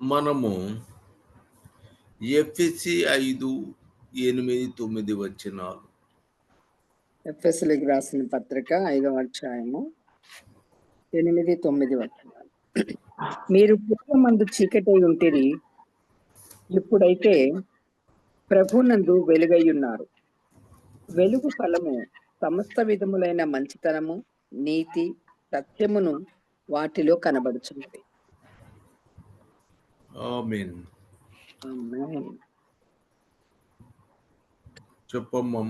మనము ఎఫ్ఎసి ఐదు ఎనిమిది తొమ్మిది వచ్చినాలు ఎఫ్ఎస్లకు రాసిన పత్రిక ఐదవ అధ్యాయము ఎనిమిది తొమ్మిది వచనాలు. మీరు పూర్వమందు చీకటి ఉంటిరి ఇప్పుడైతే ప్రభునందు వెలుగై ఉన్నారు. వెలుగు ఫలము సమస్త విధములైన మంచితనము నీతి సత్యమును వాటిలో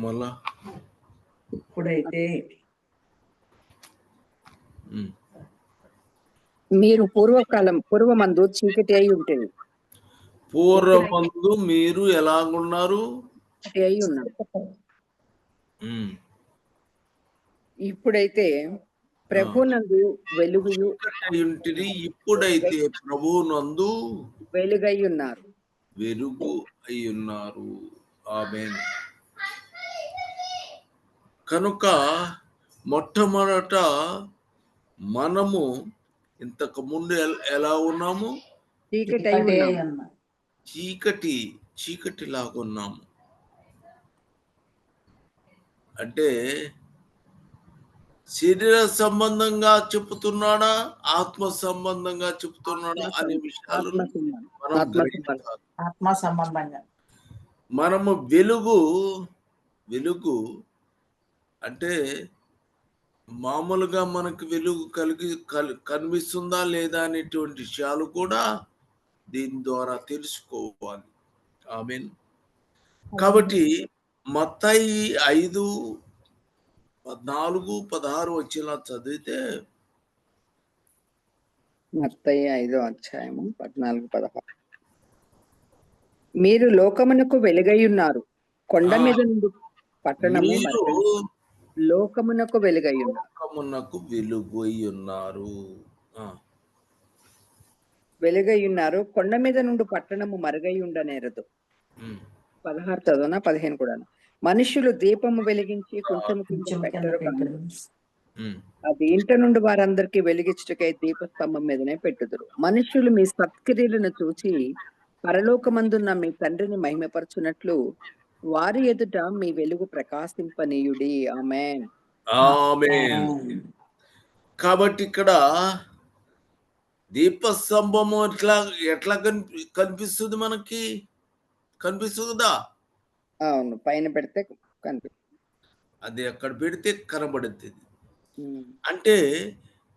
మళ్ళా. ఇప్పుడైతే. మీరు పూర్వకాలం పూర్వమందు చీకటి అయి ఉంటుంది పూర్వమందు మీరు ఎలాగున్నారు? అయి ఉన్నారు. ఇప్పుడైతే ప్రభునందు ఇంటిది ఇప్పుడైతే ప్రభువునందు వెలుగై ఉన్నారు వెలుగు అయి ఉన్నారు ఆమేన్. కనుక మొట్టమొదట మనము ఇంతకు ముందు ఎల్- ఉన్నాము? చీకటి. చీకటి చీకటి లాగున్నాము అంటే శరీర సంబంధంగా చెప్తున్నాడా? ఆత్మ సంబంధంగా చెప్తున్నాడా? అనే విషయాలు ఆత్మ సంబంధంగా. మనము వెలుగు వెలుగు అంటే మామూలుగా మనకు వెలుగు కలిగి కల్- కనిపిస్తుందా లేదా అనేటువంటి విషయాలు కూడా దీని ద్వారా తెలుసుకోవాలి. ఐ మీన్ కాబట్టి మత్తాయి ఐదు పద్నాలుగు పదహారు వచ్చేలా చదివితే మత్తయి ఐదో అధ్యాయము పద్నాలుగు పదహారు. మీరు లోకమునకు వెలుగై ఉన్నారు. కొండ. మీద నుండి పట్టణము లోకమునకు వెలుగై ఉన్నారు. లోకమునకు వెలుగొయి ఉన్నారు. వెలుగై ఉన్నారు. కొండ మీద నుండి పట్టణము మరుగై ఉండనేరదు పదహారు చదువున పదిహేను కూడా మనుషులు దీపము వెలిగించి కొంచెం కొంచెం పెట్టరు అది ఇంట నుండి వారందరికీ వెలిగించుటకై దీపస్తంభం మీదనే పెట్టుదురు. మనుషులు మీ సత్క్రియలను చూచి పరలోకమందున్న మీ తండ్రిని మహిమపరచునట్లు వారి ఎదుట మీ వెలుగు ప్రకాశింపనీయుడి. ఆమెన్. ఆమేన్. కాబట్టి ఇక్కడ దీపస్తంభము ఎట్లా ఎట్లా కనిపి కనిపిస్తుంది మనకి? కనిపిస్తుందా? అవును పైన పెడితే అది అక్కడ పెడితే కనబడుతుంది అంటే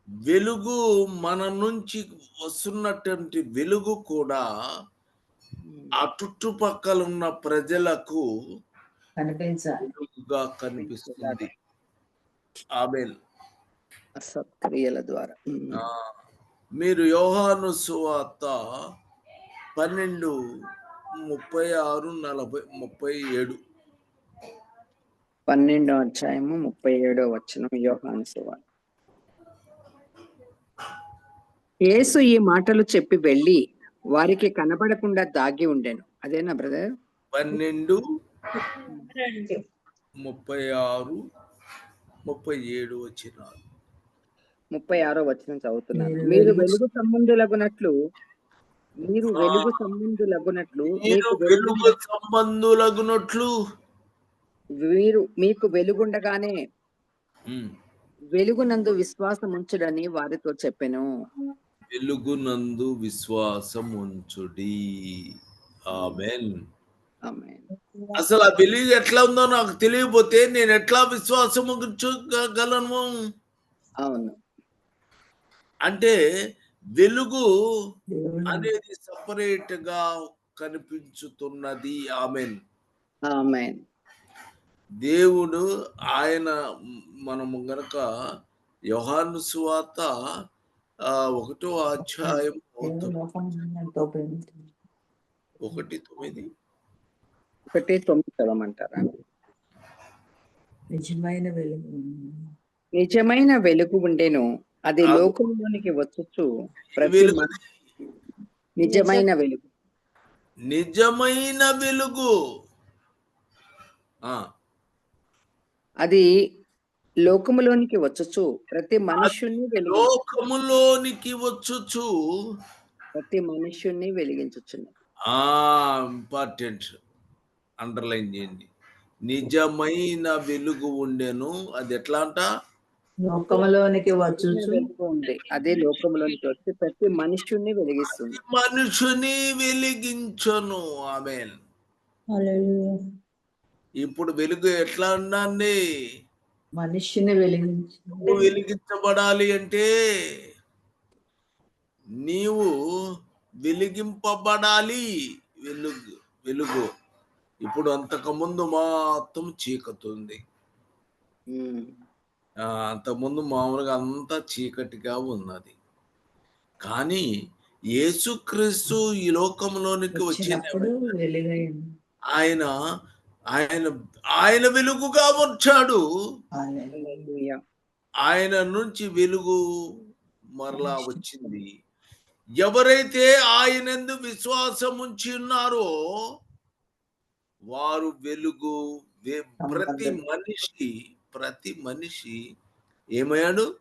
వెలుగు మన నుంచి వస్తున్నటువంటి వెలుగు కూడా ఆ చుట్టుపక్కల ఉన్న ప్రజలకు వెలుగుగా కనిపిస్తుంది. ఆమెన్. సత్క్రియల ద్వారా. మీరు యోహాను సువార్త పన్నెండు ముప్పై ఆరు నలభై ముప్పై ఏడు. పన్నెండో అధ్యాయము ముప్పై ఏడో వచ్చిన యోహాను సువార్త. యేసు ఈ మాటలు చెప్పి వెళ్ళి వారికి కనబడకుండా దాగి ఉండెను. అదేనా బ్రదర్? పన్నెండు ముప్పై ఆరు ముప్పై ఏడు వచ్చిన ముప్పై ఆరో వచనం చదువుతున్నాను. మీరు వెలుగు సంబంధులగునట్లు మీరు వెలుగు సంబంధులగునట్లు మీరు వెలుగు సంబంధులగునట్లు. మీరు మీకు వెలుగుండగానే వెలుగునందు విశ్వాసం ఉంచుడని వారితో చెప్పెను. వెలుగునందు విశ్వాసం ఉంచుడి ఆమెన్. అసలు ఆ వెలుగు ఎట్లా ఉందో నాకు తెలియకపోతే నేను ఎట్లా విశ్వాసం ఉంచగలను అవును. అంటే వెలుగు అనేది సపరేట్గా కనిపించుతున్నది. ఆమెన్ ఆమెన్ దేవుడు ఆయన మనము గనక యోహాను సువార్త ఆ, ఒకటో అధ్యాయం. ఒకటి తొమ్మిది. ఒకటి తొమ్మిది చదవమంటారా? నిజమైన వెలుగు. నిజమైన వెలుగు ఉండెను. అది. లోకంలోనికి వచ్చుచు ప్రతి వెలుగు మ- నిజమైన వెలుగు. నిజమైన వెలుగు. ఆ. అది లోకములోనికి వచ్చుచు ప్రతి వెలిగి లోకములోనికి వచ్చుచు. ప్రతి మనుష్యుణ్ణి వెలిగించుచున్నది ఆ ఇంపార్టెంట్. అండర్లైన్ చేయండి. నిజమైన వెలుగు ఉండెను. అది ఎట్లా అంట? లోకములోనికి ఉంది అదే లోకములోనికి వచ్చి ప్రతి మనుష్యుణ్ణి వెలిగిస్తుంది. మనుషుని వెలిగించను. ఆమె హల్లెలూయా. ఇప్పుడు వెలుగు ఎట్లా ఉండండి మనుష్యుని వెలిగించు. వెలిగించబడాలి అంటే నీవు వెలిగింపబడాలి. వెలుగు వెలుగు. ఇప్పుడు అంతకుముందు మొత్తం చీకతుంది ఉమ్. ఆ, అంతకుముందు మామూలుగా అంతా చీకటిగా ఉన్నది. కానీ యేసుక్రీస్తు ఈ లోకంలోనికి వచ్చినప్పుడు వచ్చిన ఆయన ఆయన ఆయన వెలుగుగా వచ్చాడు. ఆయన నుంచి వెలుగు మరలా వచ్చింది. ఎవరైతే ఆయనందు విశ్వాసం ఉంచి ఉన్నారో వారు వెలుగు ప్రతి మనిషి ప్రతి మనిషి ఏమయ్యాడు.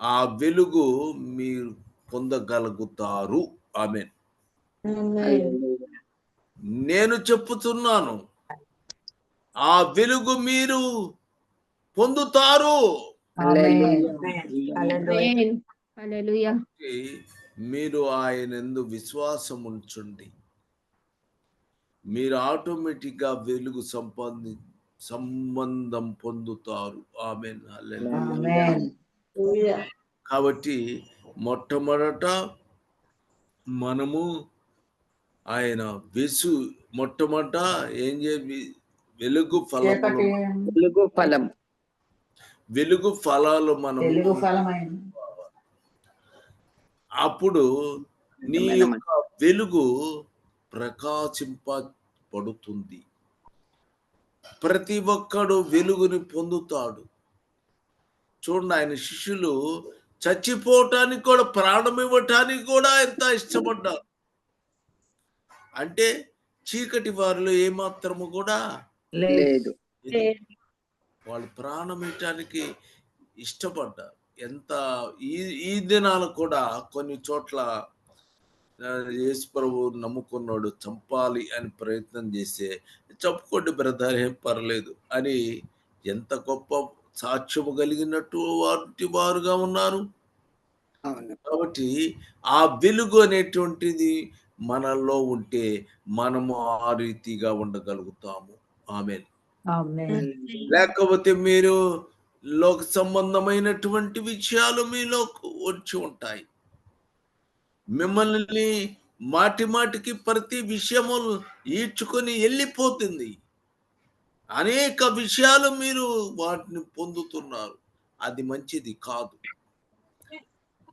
ఆ వెలుగు మీరు పొందగలుగుతారు. ఆమెన్. హల్లెలూయా. నేను చెప్పుతున్నాను. ఆ వెలుగు మీరు పొందుతారు. హల్లెలూయా. హల్లెలూయా. హల్లెలూయా మీరు ఆయన ఎందు విశ్వాసం ఉంచండి మీరు ఆటోమేటిక్గా వెలుగు సంపాది సంబంధం పొందుతారు. ఆమె ఆమేన్. కాబట్టి మొట్టమొదట మనము ఆయన వెసు మొట్టమొదట ఏం చేయాలి వెలుగు ఫలములు వెలుగు ఫలం. వెలుగు ఫలాలు ఫలమైన. అప్పుడు నీ యొక్క వెలుగు ప్రకాశింపబడుతుంది. ప్రతి ఒక్కడు వెలుగుని పొందుతాడు. చూడండి ఆయన శిష్యులు చచ్చిపోవటానికి కూడా ప్రాణం ఇవ్వటానికి కూడా ఎంత ఇష్టపడ్డారు. అంటే చీకటి వారిలో ఏమాత్రము కూడా లేదు. వాళ్ళు ప్రాణం ఇవ్వటానికి ఇష్టపడ్డారు. ఎంత ఈ ఈ దినాలు కూడా కొన్ని చోట్ల యేసు ప్రభు నమ్ముకున్నాడు చంపాలి అని ప్రయత్నం చేస్తే చంపుకోండి బ్రదర్ ఏం పర్లేదు అని ఎంత గొప్ప సాక్ష్యము కలిగినట్టు వాటి వారుగా ఉన్నారు. అవును. కాబట్టి ఆ వెలుగు అనేటువంటిది మనలో ఉంటే మనము ఆ రీతిగా ఉండగలుగుతాము. ఆమె ఆమేన్. లేకపోతే మీరు లోక సంబంధమైనటువంటి విషయాలు మీలో వచ్చి ఉంటాయి. మిమ్మల్ని మాటి మాటికి ప్రతి విషయము ఈడ్చుకొని వెళ్ళిపోతుంది. అనేక విషయాలు మీరు వాటిని పొందుతున్నారు. అది మంచిది కాదు.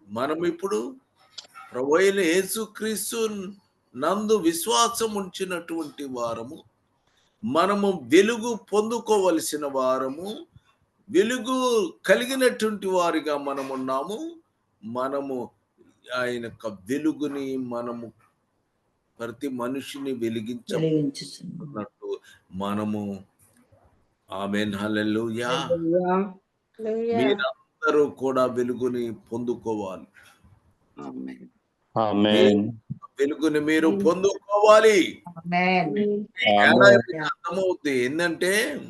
మనం ఇప్పుడు ప్రభు అయిన యేసుక్రీస్తు నందు విశ్వాసం ఉంచినటువంటి వారము మనము వెలుగు పొందుకోవలసిన వారము వెలుగు కలిగినటువంటి వారిగా మనం ఉన్నాము మనము ఆయన యొక్క వెలుగుని మనము ప్రతి మనిషిని వెలిగించుచున్నాడు. మనము ఆమెన్. హల్లెలూయా. హల్లెలూయా. మీరందరూ కూడా వెలుగుని పొందుకోవాలి. ఆమేన్. ఆమేన్. వెలుగుని మీరు పొందుకోవాలి. అర్థమవుతుంది ఏంటంటే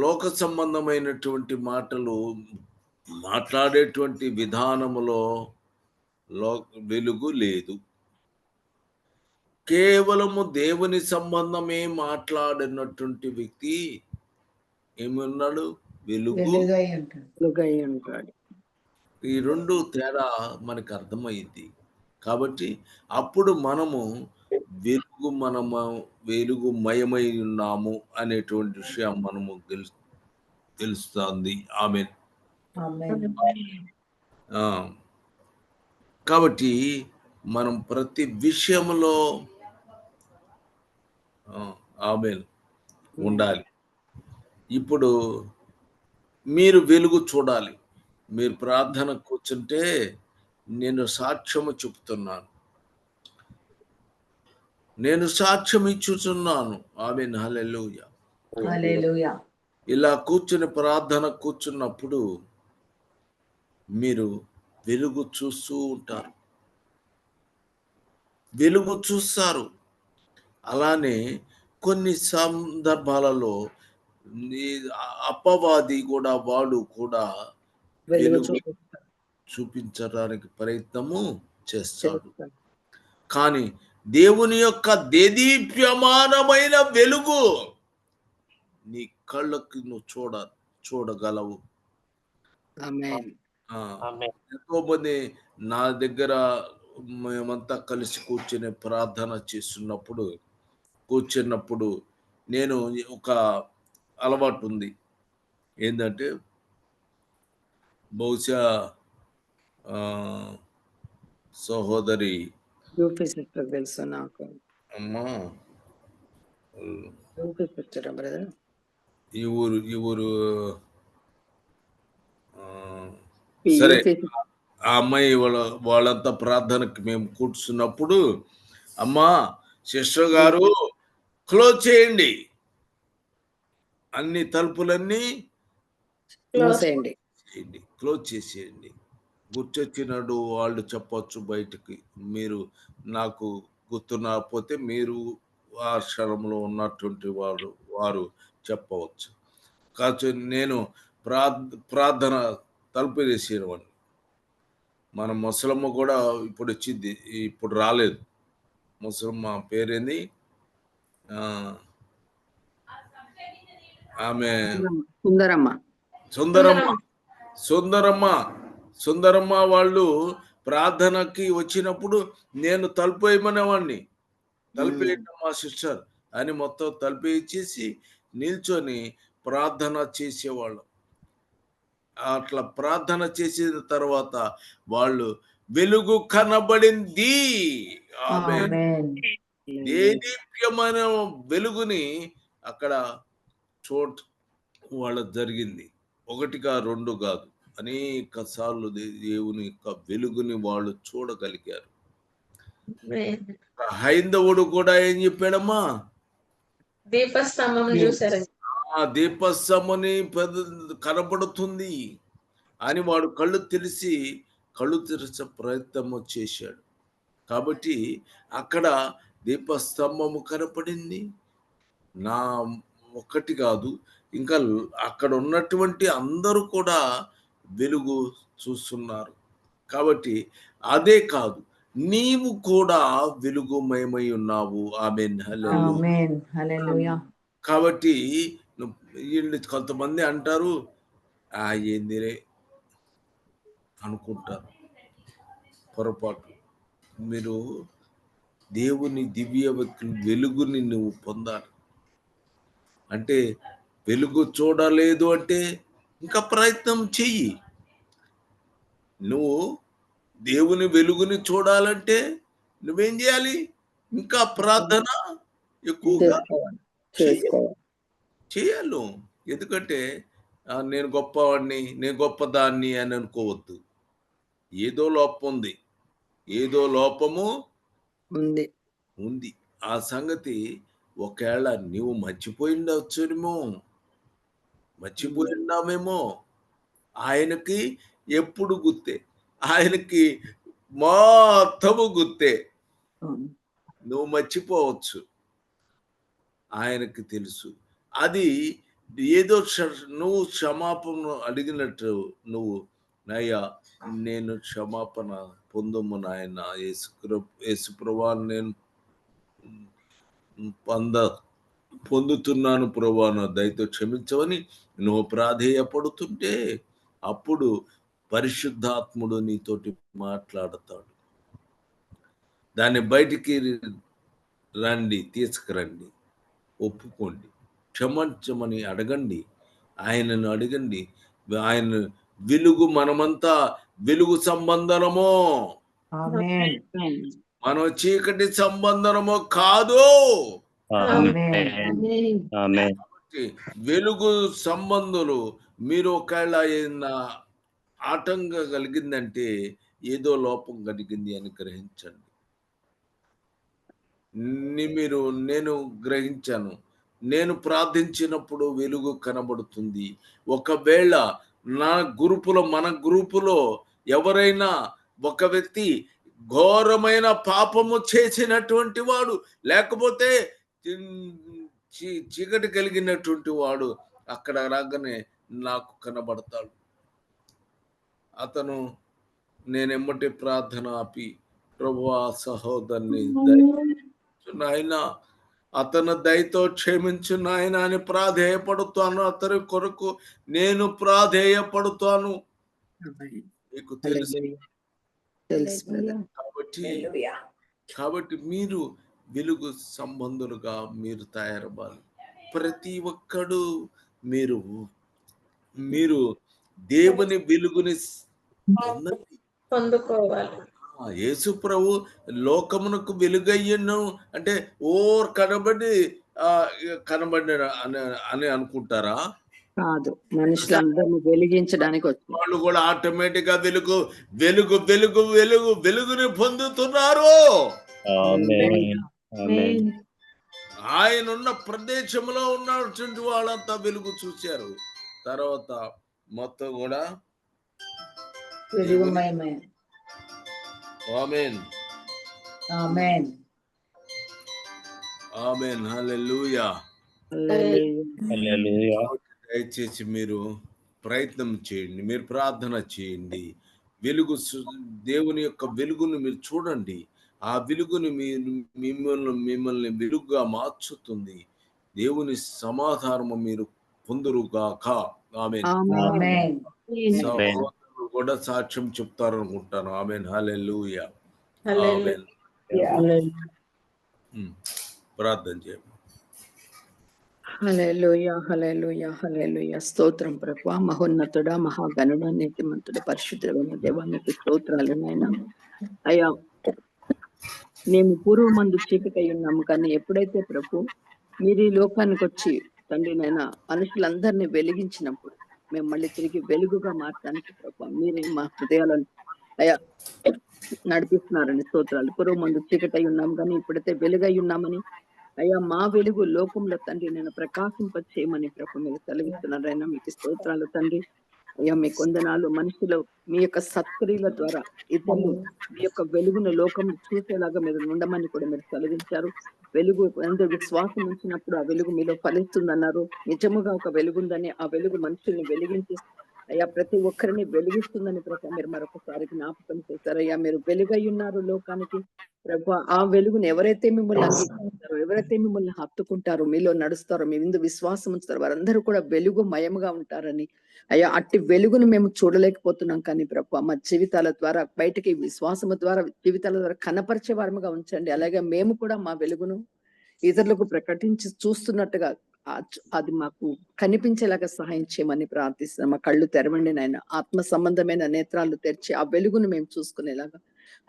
లోక సంబంధమైనటువంటి మాటలు మాట్లాడేటువంటి విధానములో లో వెలుగు లేదు. కేవలము దేవుని సంబంధమే మాట్లాడినటువంటి వ్యక్తి ఏమన్నాడు? వెలుగు. ఈ రెండు తేడా మనకు అర్థమైంది. కాబట్టి అప్పుడు మనము వెలుగు మనము వెలుగు మయమై ఉన్నాము అనేటువంటి విషయం మనము తెలుసు తెలుస్తుంది. ఆమె ఆమేన్. కాబట్టి మనం ప్రతి విషయంలో ఆమె ఉండాలి. ఇప్పుడు మీరు వెలుగు చూడాలి. మీరు ప్రార్థన కూర్చుంటే నేను సాక్ష్యము చెప్తున్నాను నేను సాక్ష్యం ఇచ్చుచున్నాను. ఆమె హల్లెలూయా ఇలా కూర్చుని ప్రార్థన కూర్చున్నప్పుడు మీరు వెలుగు చూస్తూ ఉంటారు వెలుగు చూస్తారు అలానే కొన్ని సందర్భాలలో ఈ అప్పవాది కూడా వాడు కూడా వెలుగు. చూపించడానికి ప్రయత్నము చేస్తాడు. కానీ దేవుని యొక్క దేదీప్యమానమైన వెలుగు నీ కళ్ళకి నువ్వు చూడ చూడగలవు ఎంతో మంది నా దగ్గర మేమంతా కలిసి కూర్చొని ప్రార్థన చేస్తున్నప్పుడు కూర్చున్నప్పుడు నేను ఒక అలవాటు ఉంది. ఏంటంటే బహుశా సహోదరి తెలుసు నాకు. అమ్మా ఈ ఊరు ఈ ఊరు సరే. ఆ అమ్మాయి వాళ్ళ వాళ్ళంతా ప్రార్థనకి మేము కూర్చున్నప్పుడు అమ్మా సిస్టర్ గారు క్లోజ్ చేయండి. అన్ని తలుపులన్నీ చేయండి. క్లోజ్ చేసేయండి. గుర్తొచ్చినాడు వాళ్ళు చెప్పొచ్చు బయటికి. మీరు నాకు గుర్తున్నపోతే మీరు ఆ క్షణంలో ఉన్నటువంటి వారు వారు చెప్పవచ్చు. కాచు నేను ప్రార్థ ప్రార్థన తలుపు చేసేవాడిని మన ముసలమ్మ కూడా ఇప్పుడు వచ్చింది ఇప్పుడు రాలేదు. ముసలమ్మ పేరేంది? ఆ, ఆమె సుందరమ్మ. సుందరమ్మ. సుందరమ్మ. సుందరమ్మ. వాళ్ళు ప్రార్థనకి వచ్చినప్పుడు నేను తలుపు వేయమనేవాడిని తలుపు వేయండి మా సిస్టర్ అని మొత్తం తలుపు ఇచ్చేసి నిల్చొని ప్రార్థన చేసేవాళ్ళం. అట్లా ప్రార్థన చేసిన తర్వాత వాళ్ళు వెలుగు కనబడింది. ఆమె దేదీప్యమైన వెలుగుని అక్కడ చోట వాళ్ళ జరిగింది. ఒకటిగా రెండు కాదు. అనేక సార్లు దేవుని యొక్క వెలుగుని వాళ్ళు చూడగలిగారు. హైందవుడు కూడా ఏం చెప్పాడమ్మా? దీపస్తంభం చూసారండి ఆ దీపస్తంభని పెద్ద కనబడుతుంది అని వాడు కళ్ళు తెలిసి కళ్ళు తెరిచే ప్రయత్నము చేశాడు. కాబట్టి అక్కడ దీపస్తంభము కనపడింది. నా ఒక్కటి కాదు ఇంకా అక్కడ ఉన్నటువంటి అందరూ కూడా వెలుగు చూస్తున్నారు. కాబట్టి అదే కాదు నీవు కూడా వెలుగుమయమై ఉన్నావు. ఆమె కాబట్టి వీళ్ళు కొంతమంది అంటారు ఆ ఏందిరే? అనుకుంటారు. పొరపాటు. మీరు దేవుని దివ్య వెలుగుని నువ్వు పొందాలి. అంటే వెలుగు చూడలేదు అంటే ఇంకా ప్రయత్నం చెయ్యి. నువ్వు దేవుని వెలుగుని చూడాలంటే నువ్వేం చేయాలి? ఇంకా ప్రార్థన ఎక్కువగా చేసుకోవాలి. చేయాలి. నువ్వు. ఎందుకంటే నేను గొప్పవాడిని నేను గొప్పదాన్ని అని అనుకోవద్దు. ఏదో లోపం ఉంది. ఏదో లోపము ఉంది. ఉంది. ఆ సంగతి ఒకవేళ నీవు మర్చిపోయిండవచ్చునేమో మర్చిపోయినామేమో ఆయనకి ఎప్పుడు గుర్తే. ఆయనకి మొత్తము గుర్తే. నువ్వు మర్చిపోవచ్చు. ఆయనకి తెలుసు. అది ఏదో నువ్వు క్షమాపణ అడిగినట్టు నువ్వు నయ్యా నేను క్షమాపణ పొందము నాయన. యేసుప్రభా నేను పొంద పొందుతున్నాను ప్రభాను దయతో క్షమించవని నువ్వు ప్రాధేయపడుతుంటే అప్పుడు పరిశుద్ధాత్ముడు నీతోటి మాట్లాడతాడు. దాన్ని బయటికి రండి తీసుకురండి ఒప్పుకోండి. క్షమించమని అడగండి. ఆయనను అడగండి. ఆయన వెలుగు మనమంతా వెలుగు సంబంధనమో ఆమేన్. మనం చీకటి సంబంధనమో కాదు. ఆమేన్. ఆమెన్. వెలుగు సంబంధులు మీరు ఒకవేళ ఏదైనా ఆటంకం కలిగిందంటే ఏదో లోపం కలిగింది అని గ్రహించండి. ని- మీరు నేను గ్రహించాను. నేను ప్రార్థించినప్పుడు వెలుగు కనబడుతుంది. ఒకవేళ నా గ్రూపులో మన గ్రూపులో ఎవరైనా ఒక వ్యక్తి ఘోరమైన పాపము చేసినటువంటి వాడు లేకపోతే చీకటి కలిగినటువంటి వాడు అక్కడ రాగానే నాకు కనబడతాడు. అతను నేనెమ్మటి ప్రార్థన ఆపి ప్రభు ఆ సహోదరుని నాయన అతను దయతో క్షమించు నాయన అని ప్రాధేయపడుతాను. అతని కొరకు నేను ప్రాధేయపడుతాను. మీకు తెలుసు. కాబట్టి. కాబట్టి మీరు వెలుగు సంబంధులుగా మీరు తయారవ్వాలి. ప్రతి ఒక్కడు మీరు మీరు దేవుని వెలుగుని. పొందుకోవాలి. యేసు ప్రభు లోకమునకు వెలుగయ్యను. అంటే ఓర్ కనబడి ఆ, కనబడి అని అని అనుకుంటారా? కాదు. మనుషులందరినీ వెలిగించడానికి వాళ్ళు కూడా ఆటోమేటిక్గా వెలుగు వెలుగు వెలుగు వెలుగు వెలుగుని పొందుతున్నారు. ఆమేన్. ఆమేన్. ఆయన ఉన్న ప్రదేశంలో ఉన్నటువంటి వాళ్ళంతా వెలుగు చూశారు. తర్వాత మొత్తం కూడా. ఆమెన్ ఆమేన్ ఆమెన్ హల్లెలూయా హల్లెలూయా. హల్లెలూయా దయచేసి మీరు ప్రయత్నం చేయండి. మీరు ప్రార్థన చేయండి. వెలుగు దేవుని యొక్క వెలుగును మీరు చూడండి. ఆ వెలుగుని మీరు మిమ్మల్ని మిమ్మల్ని వెలుగుగా మార్చుతుంది. దేవుని సమాధానము మీరు పొందురుగాక. ఆమె ఆమేన్. ఆమేన్ సహోదరులు కూడా సాక్ష్యం చెప్తారు అనుకుంటాను ఆమె హల్లెలూయా. హల్లెలూయా. ఆమెన్. హల్లెలూయా. ఉమ్. ప్రార్థన చేయండి. హల్లెలూయా హల్లెలూయా హల్లెలూయా. స్తోత్రం ప్రభు. మహోన్నతుడా మహాగణుడ నీతిమంతుడు పరిశుద్ధమైన దేవానికి స్తోత్రాలు నాయన. అయ్యా మేము పూర్వమందు చీకటై ఉన్నాము కానీ ఎప్పుడైతే ప్రభు మీరు ఈ లోకానికి వచ్చి తండ్రి నైనా మనుషులందరినీ వెలిగించినప్పుడు మేము మళ్ళీ తిరిగి వెలుగుగా మార్చడానికి మీరే మా హృదయాలను అయ్యా నడిపిస్తున్నారని స్తోత్రాలు. పూర్వమందు చీకటై ఉన్నాం కానీ ఇప్పుడైతే వెలుగై ఉన్నామని అయ్యా మా వెలుగు లోకంలో తండ్రి నేను ప్రకాశింప చేయమని ప్రభు మీరు తొలగిస్తున్నారైనా మీకు స్తోత్రాలు తండ్రి. అయ్యా మీ కొందనాలు మనుషులు మీ యొక్క సత్క్రియల ద్వారా ఇతరులు మీ యొక్క వెలుగును లోకం చూసేలాగా మీరు ఉండమని కూడా మీరు తొలగించారు వెలుగు అందరు విశ్వాసం ఉంచినప్పుడు ఆ వెలుగు మీలో ఫలిస్తుందన్నారు. నిజముగా ఒక వెలుగుందని ఆ వెలుగు మనుషుల్ని వెలిగించి అయ్యా ప్రతి ఒక్కరిని వెలిగిస్తుందని ప్రభు మీరు మరొకసారి జ్ఞాపకం చేశారు. అయ్యా మీరు వెలుగై ఉన్నారు లోకానికి. ప్రభు ఆ వెలుగుని ఎవరైతే మిమ్మల్ని అంగీకరిస్తారో ఎవరైతే మిమ్మల్ని హత్తుకుంటారో మీలో నడుస్తారో మీ విందు విశ్వాసం ఉంచుతారో వారందరూ కూడా వెలుగు మయముగా ఉంటారని. అయ్యా అట్టి వెలుగును మేము చూడలేకపోతున్నాం కానీ ప్రభు మా జీవితాల ద్వారా బయటికి విశ్వాసము ద్వారా జీవితాల ద్వారా కనపరిచే వారముగా ఉంచండి. అలాగే మేము కూడా మా వెలుగును ఇతరులకు ప్రకటించి చూస్తున్నట్టుగా అది మాకు కనిపించేలాగా సహాయం చేయమని ప్రార్థిస్తున్నాం. మా కళ్ళు తెరవండి నాయన. ఆత్మ సంబంధమైన నేత్రాలు తెరిచి ఆ వెలుగును మేము చూసుకునేలాగా.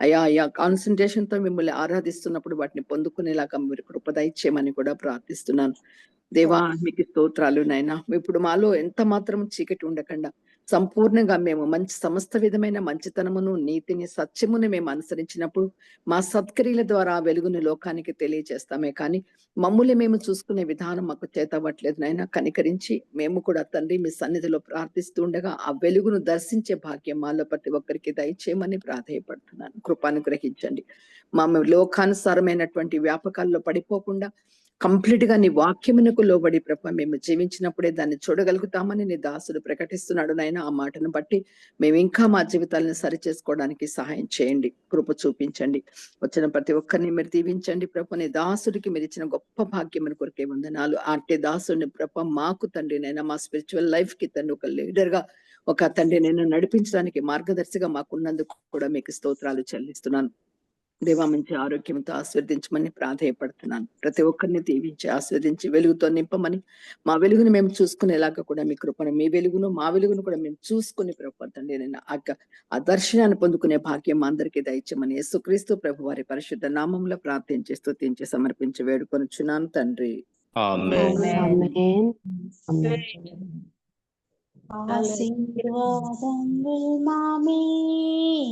అయ్యా అయ్యా కాన్సన్ట్రేషన్తో మిమ్మల్ని ఆరాధిస్తున్నప్పుడు వాటిని పొందుకునేలాగా మీరు కృపదయచేయమని కూడా ప్రార్థిస్తున్నాను. దేవా మీకు స్తోత్రాలు నాయన. ఇప్పుడు మాలో ఎంత మాత్రం చీకటి ఉండకుండా సంపూర్ణంగా మేము మంచి సమస్త విధమైన మంచితనమును నీతిని సత్యమును మేము అనుసరించినప్పుడు మా సత్క్రియల ద్వారా ఆ వెలుగుని లోకానికి తెలియజేస్తామే కానీ మమ్ముల్ని మేము చూసుకునే విధానం మాకు చేతవ్వట్లేదు నాయన. కనికరించి మేము కూడా తండ్రి మీ సన్నిధిలో ప్రార్థిస్తూ ఉండగా ఆ వెలుగును దర్శించే భాగ్యం మాలో ప్రతి ఒక్కరికి దయచేయమని ప్రాధేయపడుతున్నాను. కృపాను గ్రహించండి. మా లోకానుసారమైనటువంటి వ్యాపకాల్లో పడిపోకుండా కంప్లీట్గా నీ వాక్యమునకు లోబడి ప్రభ మేము జీవించినప్పుడే దాన్ని చూడగలుగుతామని నీ దాసుడు ప్రకటిస్తున్నాడు నాయన. ఆ మాటను బట్టి మేము ఇంకా మా జీవితాలను సరి చేసుకోవడానికి సహాయం చేయండి కృప చూపించండి. వచ్చిన ప్రతి ఒక్కరిని మీరు దీవించండి ప్రభ. నీ దాసుడికి మీరు ఇచ్చిన గొప్ప భాగ్యమును కొరికే వందనాలు. అట్టే దాసుడిని ప్రభ మాకు తండ్రి నైనా మా స్పిరిచువల్ లైఫ్కి తండ్రి ఒక లీడర్గా ఒక తండ్రి నేను నడిపించడానికి మార్గదర్శిగా మాకున్నందుకు కూడా మీకు స్తోత్రాలు చెల్లిస్తున్నాను. దేవా మంచి ఆరోగ్యంతో ఆస్వాదించమని ప్రాధేయపడుతున్నాను. ప్రతి ఒక్కరిని దీవించి ఆస్వాదించి వెలుగుతో నింపమని మా వెలుగును మేము చూసుకునేలాగా కూడా మీ కృపను మీ వెలుగును మా వెలుగును కూడా మేము చూసుకుని ప్రభండి నేను ఆ యొక్క- ఆ దర్శనాన్ని పొందుకునే భాగ్యం మా అందరికీ దయచేయమని యేసుక్రీస్తు ప్రభు వారి పరిశుద్ధ నామంలో ప్రార్థించి స్తుతించి సమర్పించి వేడుకొనుచున్నాను తండ్రి. ఆమేన్. ఆమేన్. Amen. ఆశీర్వాదములు నామే